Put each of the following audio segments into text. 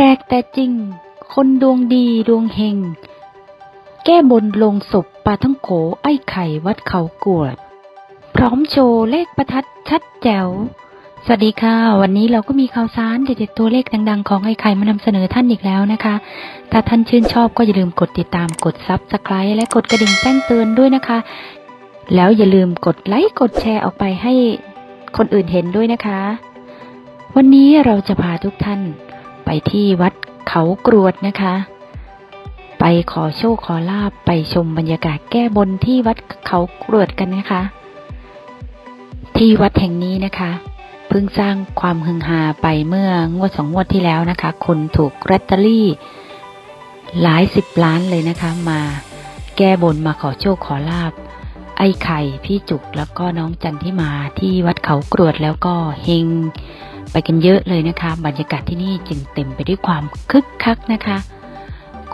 ลกแต่จริง คนดวงดีดวงเฮง แก้บนลงศพปลาทั้งโขไอ้ไข่วัดเขากวด พร้อมโชว์เลขประทัดชัดแจ๋ว สวัสดีค่ะ วันนี้เราก็มีข่าวสารเด็ดๆตัวเลขดังๆ ของไอ้ไข่มานำเสนอท่านอีกแล้วนะคะ ถ้าท่านชื่นชอบก็อย่าลืมกดติดตามกดซับสไคร b e และกดกระดิ่งแจ้งเตือนด้วยนะคะ แล้วอย่าลืมกดไลค์กดแชร์ออกไปให้คนอื่นเห็นด้วยนะคะ วันนี้เราจะพาทุกท่าน ไปที่วัดเขากรวดนะคะ ไปขอโชคขอลาบไปชมบรรยากาศแก้บนที่วัดเขากรวดกันนะคะ ที่วัดแห่งนี้นะคะ เพิ่งสร้างความฮือฮาไปเมื่องวดสองงวดที่แล้วนะคะ คนถูกแรตเตอรี่ หลายสิบล้านเลยนะคะ มาแก้บนมาขอโชคขอลาบไอ้ไข่พี่จุกแล้วก็น้องจันที่มาที่วัดเขากรวดแล้วก็เฮง ไปกันเยอะเลยนะคะ บรรยากาศที่นี่จึงเต็มไปด้วยความคึกคักนะคะ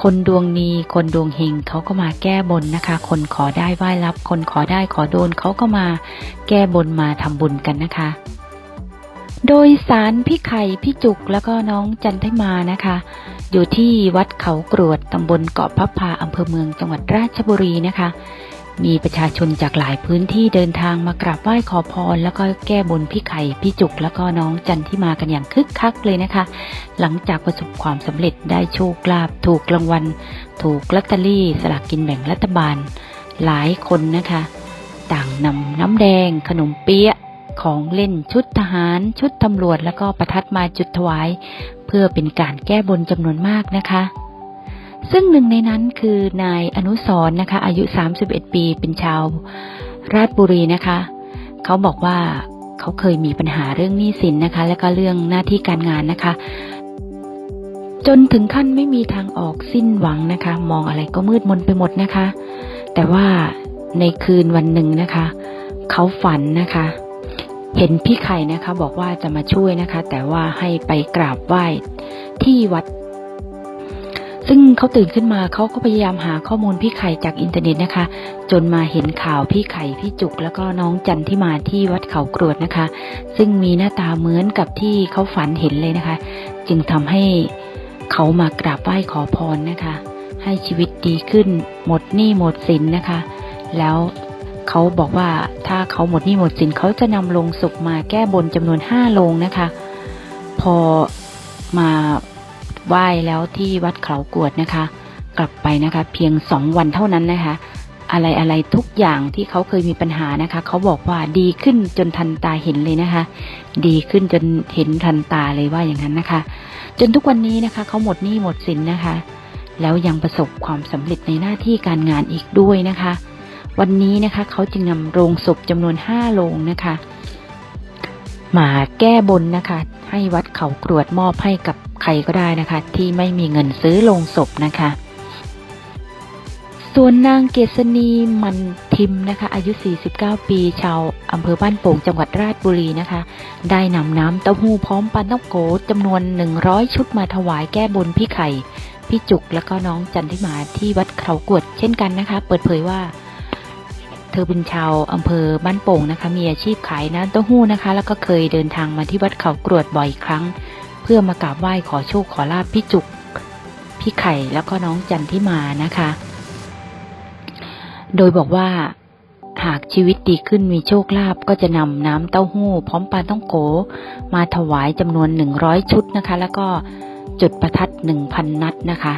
คนดวงดีคนดวงเฮงเขาก็มาแก้บนนะคะ คนขอได้ไหว้รับ คนขอได้ขอโดนเขาก็มาแก้บนมาทำบุญกันนะคะ โดยสารพี่ไข่พี่จุกแล้วก็น้องจันทิมานะคะ อยู่ที่วัดเขากรวดตำบลเกาะพับพาอำเภอเมืองจังหวัดราชบุรีนะคะ มีประชาชนจากหลายพื้นที่เดินทางมากราบไหว้ขอพร แล้วก็แก้บนพี่ไข่พี่จุก แล้วก็น้องจันที่มากันอย่างคึกคักเลยนะคะ หลังจากประสบความสำเร็จได้โชคลาภถูกรางวัล ถูกลอตเตอรี่ สลากกินแบ่งรัฐบาล หลายคนนะคะ ต่างนำน้ำแดง ขนมเปี๊ยะของเล่นชุดทหาร ชุดตำรวจแล้วก็ประทัดมาจุดถวาย เพื่อเป็นการแก้บนจำนวนมากนะคะ ซึ่งหนึ่งในนั้นคือนายอนุสรนะคะ อายุ 31 ปีเป็นชาว ราชบุรีนะคะ เขาบอกว่าเขาเคยมีปัญหาเรื่องหนี้สินนะคะ และก็เรื่องหน้าที่การงานนะคะ จนถึงขั้นไม่มีทางออกสิ้นหวังนะคะ มองอะไรก็มืดมนไปหมดนะคะ แต่ว่าในคืนวันหนึ่งนะคะ เขาฝันนะคะ เห็นพี่ไข่นะคะ บอกว่าจะมาช่วยนะคะ แต่ว่าให้ไปกราบไหว้ที่วัด ซึ่งเขาตื่นขึ้นมาเขาก็พยายามหาข้อมูลพี่ไข่จากอินเทอร์เน็ตนะคะ จนมาเห็นข่าวพี่ไข่พี่จุก แล้วก็น้องจันที่มาที่วัดเขากรวดนะคะ ซึ่งมีหน้าตาเหมือนกับที่เขาฝันเห็นเลยนะคะ จึงทำให้เขามากราบไหว้ขอพรนะคะ ให้ชีวิตดีขึ้น หมดหนี้หมดสินนะคะ แล้วเขาบอกว่าถ้าเขาหมดหนี้หมดสินเขาจะนำลงศพมาแก้บนจำนวนห้าลงนะคะ พอมา ไหว้แล้วที่วัดเขากวดนะคะ กลับไปนะคะ เพียงสองวันเท่านั้นนะคะ อะไรอะไรทุกอย่างที่เขาเคยมีปัญหานะคะ เขาบอกว่าดีขึ้นจนทันตาเห็นเลยนะคะ ดีขึ้นจนเห็นทันตาเลยว่าอย่างนั้นนะคะ จนทุกวันนี้นะคะ เขาหมดหนี้หมดสินนะคะ แล้วยังประสบความสำเร็จในหน้าที่การงานอีกด้วยนะคะ วันนี้นะคะ เขาจึงนำโรงศพจำนวนห้าโรงนะคะมาแก้บนนะคะ ให้วัดเขากรวดมอบให้กับ ใครก็ได้นะคะ ที่ไม่มีเงินซื้อโรงศพนะคะ ส่วนนางเกษณีมันทิมนะคะ อายุ 49 ปี ชาวอำเภอบ้านโป่งจังหวัดราชบุรีนะคะ ได้นำน้ำเต้าหู้พร้อมปลาต้องโกจำนวน 100 ชุดมาถวายแก้บนพี่ไข่ พี่จุกแล้วก็น้องจันทิมาที่วัดเขากวด เช่นกันนะคะ เปิดเผยว่าเธอเป็นชาวอำเภอบ้านโป่งนะคะ มีอาชีพขายน้ำเต้าหู้นะคะ แล้วก็เคยเดินทางมาที่วัดเขากรวดบ่อยครั้ง เพื่อมากราบไหว้ขอโชคขอลาบพี่จุก พี่ไข่แล้วก็น้องจันทิมานะคะ โดยบอกว่าหากชีวิตดีขึ้นมีโชคลาภก็จะนำน้ำเต้าหู้ พร้อมปลาต้องโก มาถวายจำนวน100ชุดนะคะ แล้วก็จุดประทัด1,000นัดนะคะ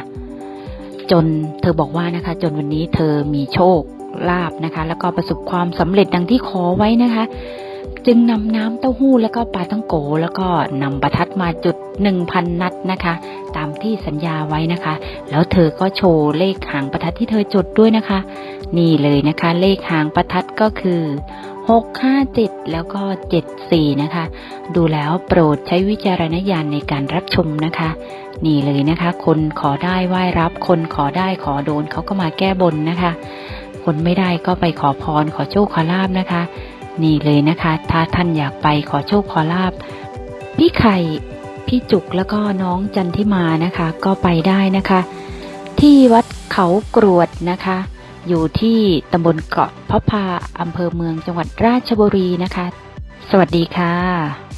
จนเธอบอกว่านะคะ จนวันนี้เธอมีโชคลาภนะคะ แล้วก็ประสบความสำเร็จดังที่ขอไว้นะคะ จึงนำน้ำเต้าหู้แล้วก็ปลาตั้งโก แล้วก็นำประทัดมาจุด1,000นัดนะคะ ตามที่สัญญาไว้นะคะ แล้วเธอก็โชว์เลขหางประทัดที่เธอจุดด้วยนะคะ นี่เลยนะคะ เลขหางประทัดก็คือ657 แล้วก็ 74 นะคะ ดูแล้วโปรดใช้วิจารณญาณในการรับชมนะคะ นี่เลยนะคะ คนขอได้ไหว้รับ คนขอได้ขอโดนเขาก็มาแก้บนนะคะ คนไม่ได้ก็ไปขอพรขอโชคขอลาบนะคะ นี่เลยนะคะ ถ้าท่านอยากไปขอโชคขอลาบ พี่ไข่ พี่จุกแล้วก็น้องจันทิมานะคะ ก็ไปได้นะคะ ที่วัดเขากรวดนะคะ อยู่ที่ตำบลเกาะพะพาอำเภอเมืองจังหวัดราชบุรีนะคะ สวัสดีค่ะ